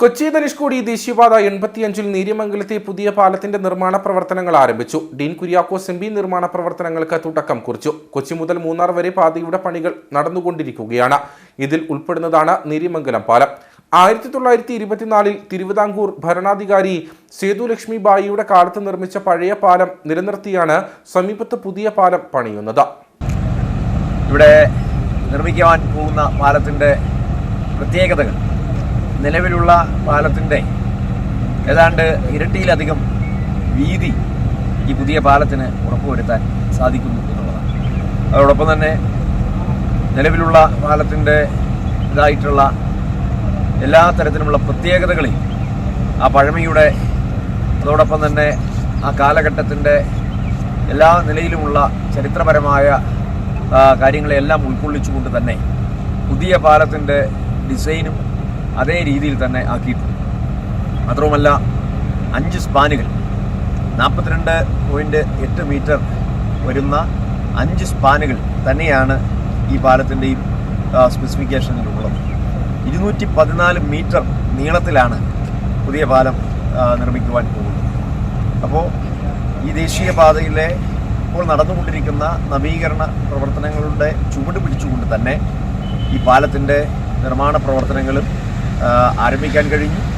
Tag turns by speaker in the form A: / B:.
A: കൊച്ചി ധനുഷ്കോടി ദേശീയപാത എൺപത്തിയഞ്ചിൽ നീര്യമംഗലത്തെ പുതിയ പാലത്തിന്റെ നിർമ്മാണ പ്രവർത്തനങ്ങൾ ആരംഭിച്ചു. ഡീൻ കുര്യാക്കോസ് എം നിർമ്മാണ പ്രവർത്തനങ്ങൾക്ക് തുടക്കം കുറിച്ചു. കൊച്ചി മുതൽ മൂന്നാർ വരെ പാതയുടെ പണികൾ നടന്നുകൊണ്ടിരിക്കുകയാണ്. ഇതിൽ ഉൾപ്പെടുന്നതാണ് നീര്യമംഗലം പാലം. ആയിരത്തി തൊള്ളായിരത്തി ഇരുപത്തിനാലിൽ തിരുവിതാംകൂർ ഭരണാധികാരി സേതുലക്ഷ്മി ബായിയുടെ കാലത്ത് നിർമ്മിച്ച പഴയ പാലം നിലനിർത്തിയാണ് സമീപത്ത് പുതിയ പാലം പണിയുന്നത്.
B: ഇവിടെ നിർമ്മിക്കുവാൻ പോകുന്ന പാലത്തിന്റെ പ്രത്യേകതകൾ. നിലവിലുള്ള പാലത്തിന്റെ ഏതാണ്ട് ഇരട്ടിയിലധികം വീതി ഈ പുതിയ പാലത്തിന് ഉറപ്പുവരുത്താൻ സാധിക്കുന്നു എന്നുള്ളതാണ്. അതോടൊപ്പം തന്നെ നിലവിലുള്ള പാലത്തിന്റെ ഇതായിട്ടുള്ള എല്ലാ തരത്തിലുമുള്ള പ്രത്യേകതകളെയും ആ പഴമയുടെ അതോടൊപ്പം തന്നെ ആ കാലഘട്ടത്തിന്റെ എല്ലാ നിലയിലുമുള്ള ചരിത്രപരമായ കാര്യങ്ങളെല്ലാം ഉൾക്കൊള്ളിച്ചുകൊണ്ട് തന്നെ പുതിയ പാലത്തിന്റെ ഡിസൈനും അതേ രീതിയിൽ തന്നെ ആക്കിയിട്ടുണ്ട്. മാത്രവുമല്ല അഞ്ച് സ്പാനുകൾ നാൽപ്പത്തിരണ്ട് പോയിന്റ് എട്ട് മീറ്റർ വരുന്ന അഞ്ച് സ്പാനുകൾ തന്നെയാണ് ഈ പാലത്തിന്റെയും സ്പെസിഫിക്കേഷനിലുള്ളത് ഇരുന്നൂറ്റി പതിനാല് മീറ്റർ നീളത്തിലാണ് പുതിയ പാലം നിർമ്മിക്കുവാൻ പോകുന്നത്. അപ്പോൾ ഈ ദേശീയപാതയിലെ ഇപ്പോൾ നടന്നുകൊണ്ടിരിക്കുന്ന നവീകരണ പ്രവർത്തനങ്ങളുടെ ചുവട് പിടിച്ചുകൊണ്ട് തന്നെ ഈ പാലത്തിന്റെ നിർമ്മാണ പ്രവർത്തനങ്ങളും ആരംഭിക്കാൻ കഴിഞ്ഞു.